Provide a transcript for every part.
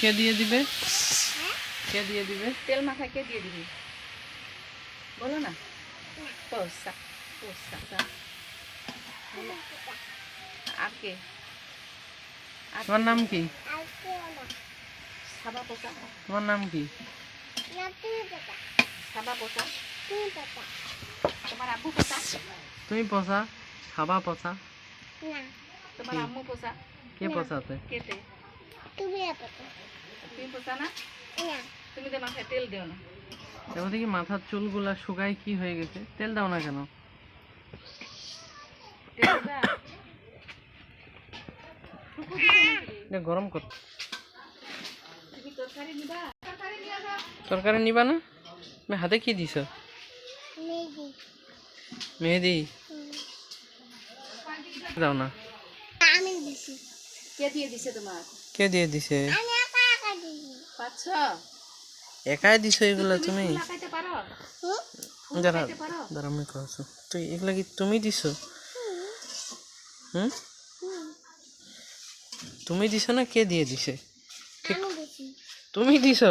কে দিয়ে দিবে? কে দিয়ে দিবে? তেল মাথায় কে দিয়ে দিবি? বলো না। পোসা পোসা আর কে? তোমার নাম কি? সাবা পোসা তোমার নাম কি? সাবা পোসা তোমার আব্বু পোসা তুমি পচা খাবা পচা তোমার আম্মু পোসা কে পচাতে? কেটে তুমি পোসা না? তুমি তো মাথায় তেল দিও না। দেখো দেখি মাথার চুলগুলা শুকায় কি হয়ে গেছে। তেল দাও না কেন? গরম কর। তুমি তরকারি নিবা? তরকারি নিয়ে যাও। তরকারি নিবা না? তুমি হাতে কি দিছ? মেহেদি। দাও না। কে দিয়ে দিছে তোমার কে দিয়ে দিছে? পাচ্ছ একাই দিছো এগুলা তুমি লাগাইতে পারো? দাঁড়া দাঁড়া আমি কছো তুই এগুলা কি তুমি দিছো? হুম? তুমি দিছো না কে দিয়ে দিছে? তুমি দিছো?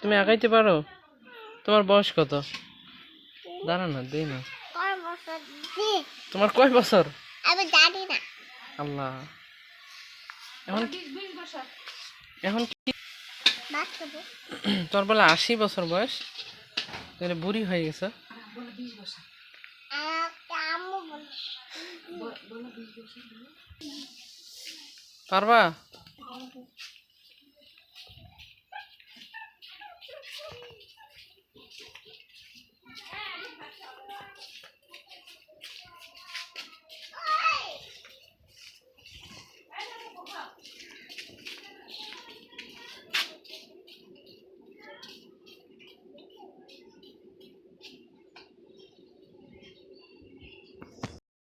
তুমি আগাইতে পারো? তোমার বয়স কত? দাঁড়া না দেই না। তোমার কয় বছর? আমি জানি না। আল্লাহ। এখন এখন কি তোর বলে আশি বছর বয়স। তাহলে বুড়ি হয়ে গেছে। পারবা? 放。